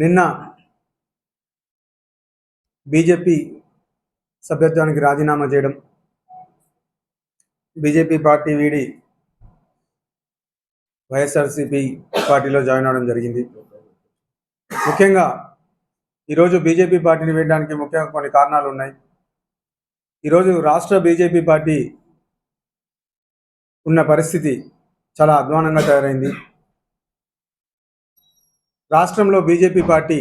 నిన్న బీజేపీ సభ్యత్వానికి రాజీనామా చేయడం బీజేపీ పార్టీ వీడి వైఎస్ఆర్సీపీ పార్టీలో జాయిన్ అవడం జరిగింది. ముఖ్యంగా ఈరోజు బీజేపీ పార్టీని వేయడానికి ముఖ్యంగా కొన్ని కారణాలు ఉన్నాయి. ఈరోజు రాష్ట్ర బీజేపీ పార్టీ ఉన్న పరిస్థితి చాలా అధ్వానంగా తయారైంది. రాష్ట్రంలో బీజేపీ పార్టీ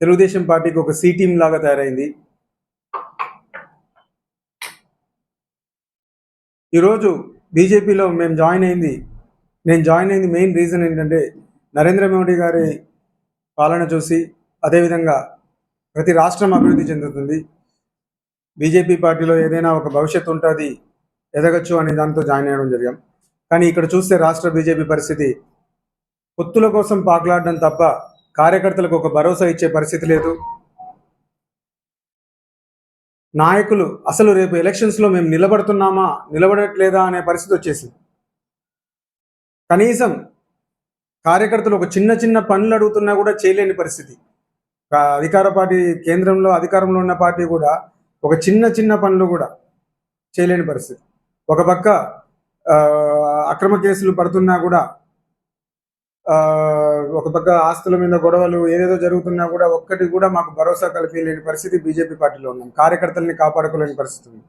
తెలుగుదేశం పార్టీకి ఒక సి టీం లాగా తయారైంది. ఈరోజు బీజేపీలో మేము జాయిన్ అయింది. నేను జాయిన్ అయింది మెయిన్ రీజన్ ఏంటంటే నరేంద్ర మోడీ గారి పాలన చూసి అదేవిధంగా ప్రతి రాష్ట్రం అభివృద్ధి చెందుతుంది. బీజేపీ పార్టీలో ఏదైనా ఒక భవిష్యత్తు ఉంటుంది ఎదగచ్చు అనే దాంతో జాయిన్ అయ్యడం జరిగాం. కానీ ఇక్కడ చూస్తే రాష్ట్ర బీజేపీ పరిస్థితి పొత్తుల కోసం పాకులాడడం తప్ప కార్యకర్తలకు ఒక భరోసా ఇచ్చే పరిస్థితి లేదు. నాయకులు అసలు రేపు ఎలక్షన్స్లో మేము నిలబడుతున్నామా నిలబడట్లేదా అనే పరిస్థితి వచ్చేసింది. కనీసం కార్యకర్తలు ఒక చిన్న చిన్న పనులు అడుగుతున్నా కూడా చేయలేని పరిస్థితి. అధికార పార్టీ కేంద్రంలో అధికారంలో ఉన్న పార్టీ కూడా ఒక చిన్న చిన్న పనులు కూడా చేయలేని పరిస్థితి. ఒక పక్క అక్రమ కేసులు పడుతున్నా కూడా ఒక పక్క ఆస్తుల మీద గొడవలు ఏదేదో జరుగుతున్నా కూడా ఒక్కటి కూడా మాకు భరోసా కలిపించలేని పరిస్థితి బీజేపీ పార్టీలో ఉన్నాం. కార్యకర్తల్ని కాపాడుకోలేని పరిస్థితి ఉంది.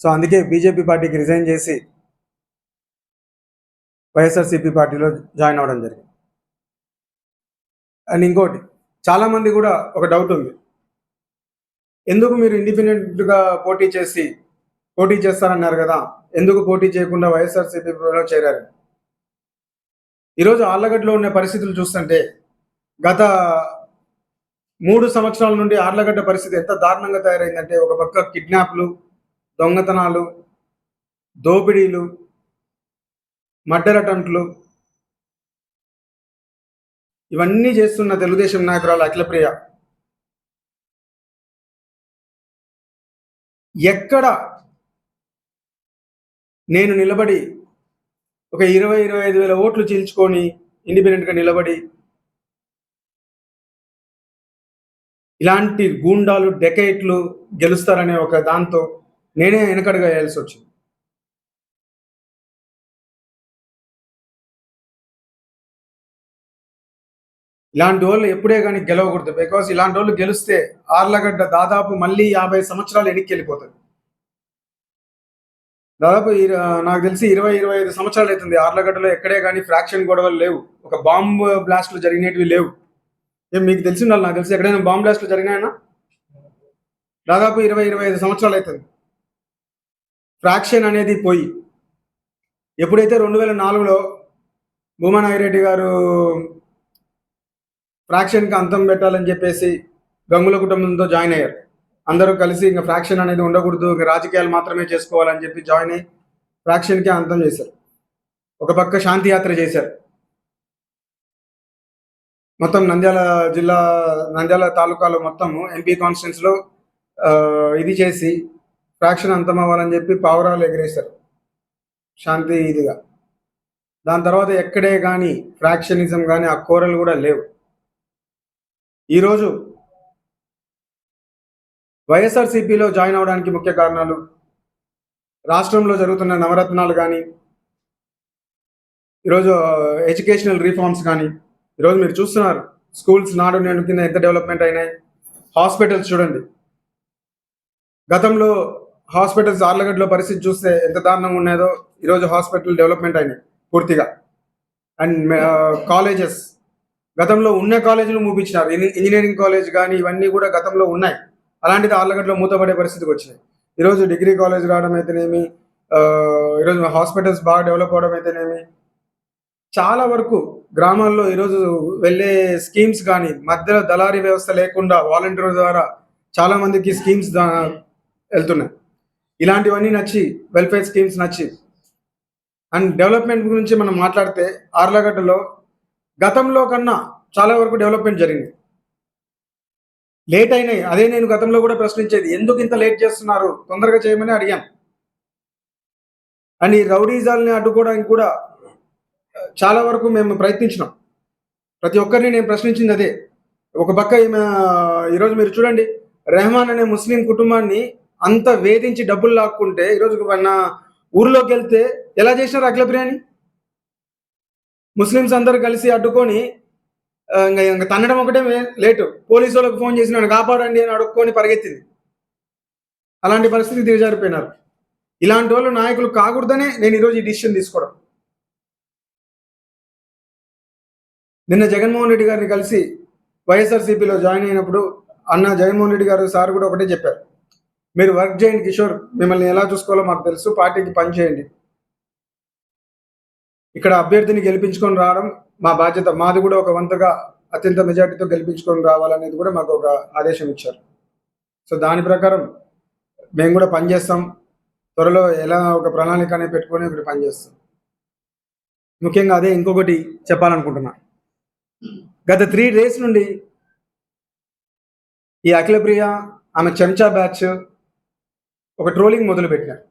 సో అందుకే బీజేపీ పార్టీకి రిజైన్ చేసి వైఎస్ఆర్సీపీ పార్టీలో జాయిన్ అవ్వడం జరిగింది. అండ్ ఇంకోటి చాలామంది కూడా ఒక డౌట్ ఉంది. ఎందుకు మీరు ఇండిపెండెంట్గా పోటీ చేసి పోటీ చేస్తారన్నారు కదా ఎందుకు పోటీ చేయకుండా వైఎస్ఆర్సీపీలో చేరారు? ఈరోజు ఆళ్ళగడ్డలో ఉన్న పరిస్థితులు చూస్తుంటే గత మూడు సంవత్సరాల నుండి ఆర్లగడ్డ పరిస్థితి ఎంత దారుణంగా తయారైందంటే ఒక పక్క కిడ్నాప్లు దొంగతనాలు దోపిడీలు మర్డర్ ఇవన్నీ చేస్తున్న తెలుగుదేశం నాయకురాలు అఖిలప్రియ. ఎక్కడ నేను నిలబడి ఒక ఇరవై ఇరవై ఐదు వేల ఓట్లు చీల్చుకొని ఇండిపెండెంట్గా నిలబడి ఇలాంటి గూండాలు డెకైట్లు గెలుస్తారనే ఒక దాంతో నేనే వెనకడుగా వేయాల్సి వచ్చింది. ఇలాంటి వాళ్ళు ఎప్పుడే కానీ గెలవకూడదు. బికాస్ ఇలాంటి వాళ్ళు గెలిస్తే ఆర్లగడ్డ దాదాపు మళ్ళీ యాభై సంవత్సరాలు వెనక్కి వెళ్ళిపోతుంది దాదాపు నాకు తెలిసి ఇరవై ఇరవై ఐదు సంవత్సరాలు అవుతుంది. ఆర్లగడ్డలో ఎక్కడే కానీ ఫ్రాక్షన్ గొడవలు లేవు. ఒక బాంబు బ్లాస్ట్లు జరిగినవి లేవు. ఏం మీకు తెలిసి ఉండాలి? నాకు తెలిసి ఎక్కడైనా బాంబ్ బ్లాస్ట్లు జరిగినాయనా దాదాపు ఇరవై ఇరవై ఐదు సంవత్సరాలు అవుతుంది. ఫ్రాక్షన్ అనేది పోయి. ఎప్పుడైతే రెండు వేల నాలుగులో భూమనాగిరెడ్డి గారు ఫ్రాక్షన్కి అంతం పెట్టాలని చెప్పేసి గంగుల కుటుంబంతో జాయిన్ అయ్యారు. అందరూ కలిసి ఇంకా ఫ్రాక్షన్ అనేది ఉండకూడదు ఇంకా రాజకీయాలు మాత్రమే చేసుకోవాలని చెప్పి జాయిన్ అయ్యి ఫ్రాక్షన్కి అంతం చేశారు. ఒక పక్క శాంతి యాత్ర చేశారు. మొత్తం నంద్యాల జిల్లా నంద్యాల తాలూకాలో మొత్తం ఎంపీ కాన్ఫరెన్స్లో ఇది చేసి ఫ్రాక్షన్ అంతం అవ్వాలని చెప్పి పావురాలు ఎగిరేశారు. శాంతి ఇదిగా. దాని తర్వాత ఎక్కడే కానీ ఫ్రాక్షనిజం కానీ ఆ కోరలు కూడా లేవు. ఈరోజు వైఎస్ఆర్సీపీలో జాయిన్ అవడానికి ముఖ్య కారణాలు రాష్ట్రంలో జరుగుతున్న నవరత్నాలు కానీ ఈరోజు ఎడ్యుకేషనల్ రిఫార్మ్స్ కానీ ఈరోజు మీరు చూస్తున్నారు స్కూల్స్ నాడు నేడు కింద ఎంత డెవలప్మెంట్ అయినాయి హాస్పిటల్స్ చూడండి. గతంలో హాస్పిటల్స్ ఆర్లగడ్డలో పరిస్థితి చూస్తే ఎంత దారుణంగా ఉన్నదో ఈరోజు హాస్పిటల్ డెవలప్మెంట్ అయినాయి పూర్తిగా. And colleges. గతంలో ఉన్న కాలేజీలు మూపించినారు ఇంజ- ఇంజనీరింగ్ కాలేజ్ కానీ ఇవన్నీ కూడా గతంలో ఉన్నాయి. అలాంటిది ఆర్లగడ్డలో మూతపడే పరిస్థితికి వచ్చినాయి. ఈరోజు డిగ్రీ కాలేజ్ రావడం అయితేనేమి ఈరోజు హాస్పిటల్స్ బాగా డెవలప్ అవడం అయితేనేమి చాలా వరకు గ్రామాల్లో ఈరోజు వెళ్ళే స్కీమ్స్ కానీ మధ్యలో దళారీ వ్యవస్థ లేకుండా వాలంటీర్ ద్వారా చాలా మందికి స్కీమ్స్ వెళ్తున్నాయి. ఇలాంటివన్నీ నచ్చి వెల్ఫేర్ స్కీమ్స్ నచ్చి. అండ్ డెవలప్మెంట్ గురించి మనం మాట్లాడితే ఆర్లగడ్డలో గతంలో కన్నా చాలా వరకు డెవలప్మెంట్ జరిగింది. లేట్ అయినాయి. అదే నేను గతంలో కూడా ప్రశ్నించేది. ఎందుకు ఇంత లేట్ చేస్తున్నారు? తొందరగా చేయమని అడిగాను. అండ్ ఈ రౌడీజాల్ని అడ్డుకోవడానికి కూడా చాలా వరకు మేము ప్రయత్నించినాం. ప్రతి ఒక్కరిని నేను ప్రశ్నించింది అదే. ఒక పక్క ఈమె ఈరోజు మీరు చూడండి రెహమాన్ అనే ముస్లిం కుటుంబాన్ని అంత వేధించి డబ్బులు లాక్కుంటే ఈరోజు మన ఊర్లోకి వెళ్తే ఎలా చేసినారు అఖిల బిర్యానీ? ముస్లిమ్స్ అందరు కలిసి అడ్డుకొని ఇంకా ఇంకా తన్నడం ఒకటే లేటు. పోలీసు వాళ్ళకి ఫోన్ చేసి నన్ను కాపాడండి అని అడుక్కొని పరిగెత్తింది. అలాంటి పరిస్థితి దిగజారిపోయినారు ఇలాంటి వాళ్ళు నాయకులు కాకూడదనే నేను ఈరోజు ఈ డిసిషన్ తీసుకోవడం. నిన్న జగన్మోహన్ రెడ్డి గారిని కలిసి వైఎస్ఆర్సీపీలో జాయిన్ అయినప్పుడు అన్న జగన్మోహన్ రెడ్డి గారు సార్ కూడా ఒకటే చెప్పారు. మీరు వర్క్ చేయండి కిషోర్ మిమ్మల్ని ఎలా చూసుకోవాలో మాకు తెలుసు పార్టీకి పని చేయండి. ఇక్కడ అభ్యర్థిని గెలిపించుకొని రావడం మా బాధ్యత మాది కూడా ఒక వంతుగా అత్యంత మెజార్టీతో గెలిపించుకొని రావాలనేది కూడా మాకు ఒక ఆదేశం ఇచ్చారు. సో దాని ప్రకారం మేము కూడా పనిచేస్తాం త్వరలో ఎలా ఒక ప్రణాళిక అనేది పెట్టుకొని ఒకటి పనిచేస్తాం ముఖ్యంగా అదే ఇంకొకటి చెప్పాలనుకుంటున్నా. గత త్రీ డేస్ నుండి ఈ అఖిలప్రియ ఆమె చెంచా బ్యాచ్ ఒక ట్రోలింగ్ మొదలు పెట్టినారు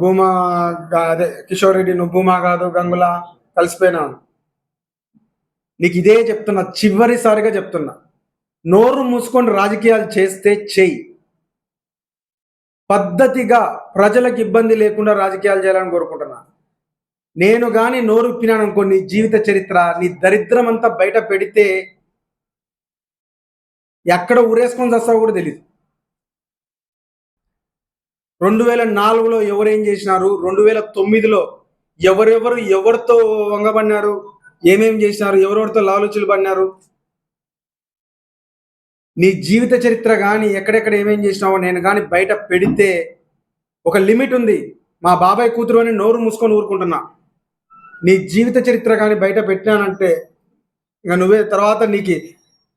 భూమా గా- అదే కిషోర్ రెడ్డి నువ్వు భూమా కాదు గంగుల కలిసిపోయినావు నీకు ఇదే చెప్తున్నా చివరిసారిగా చెప్తున్నా. నోరు మూసుకొని రాజకీయాలు చేస్తే చేయి పద్ధతిగా ప్రజలకు ఇబ్బంది లేకుండా రాజకీయాలు చేయాలని కోరుకుంటున్నా. నేను కానీ నోరు ఇప్పినాను కొన్ని నీ జీవిత చరిత్ర నీ దరిద్రం అంతా బయట పెడితే ఎక్కడ ఊరేసుకొని చేస్తావో కూడా తెలియదు రెండు వేల నాలుగులో ఎవరేం చేసినారు? రెండు వేల తొమ్మిదిలో ఎవరెవరు ఎవరితో వంగబడినారు? ఏమేం చేసినారు? ఎవరెవరితో లాలుచులు పడినారు? నీ జీవిత చరిత్ర కానీ ఎక్కడెక్కడ ఏమేం చేసినావో నేను కానీ బయట పెడితే ఒక లిమిట్ ఉంది. మా బాబాయ్ కూతురు అని నోరు మూసుకొని ఊరుకుంటున్నా. నీ జీవిత చరిత్ర కానీ బయట పెట్టినానంటే ఇంకా నువ్వే తర్వాత నీకు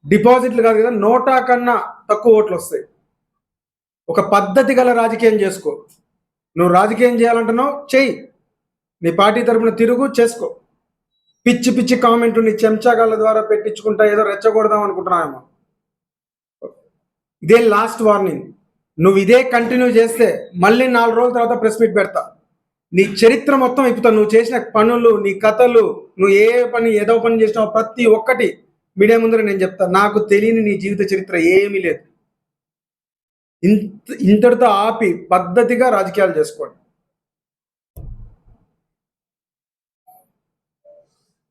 డిపాజిట్లు కాదు కదా నోటా కన్నా తక్కువ ఓట్లు వస్తాయి. ఒక పద్ధతి గల రాజకీయం చేసుకో. నువ్వు రాజకీయం చేయాలంటున్నావు చెయ్యి. నీ పార్టీ తరపున తిరుగు చేసుకో. పిచ్చి పిచ్చి కామెంట్లు నీ చెంచాగాళ్ళ ద్వారా పెట్టించుకుంటా ఏదో రెచ్చగొడదాం అనుకుంటున్నావేమో. ఇదే లాస్ట్ వార్నింగ్ నువ్వు ఇదే కంటిన్యూ చేస్తే మళ్ళీ నాలుగు రోజుల తర్వాత ప్రెస్ మీట్ పెడతా. నీ చరిత్ర మొత్తం ఇప్పుతా నువ్వు చేసిన పనులు నీ కథలు నువ్వు ఏ పని ఏదో పని చేసినావు ప్రతి ఒక్కటి మీడియా ముందర నేను చెప్తా. నాకు తెలియని నీ జీవిత చరిత్ర ఏమీ లేదు. ఇంతటితో ఆపి పద్ధతిగా రాజకీయాలు చేసుకోండి.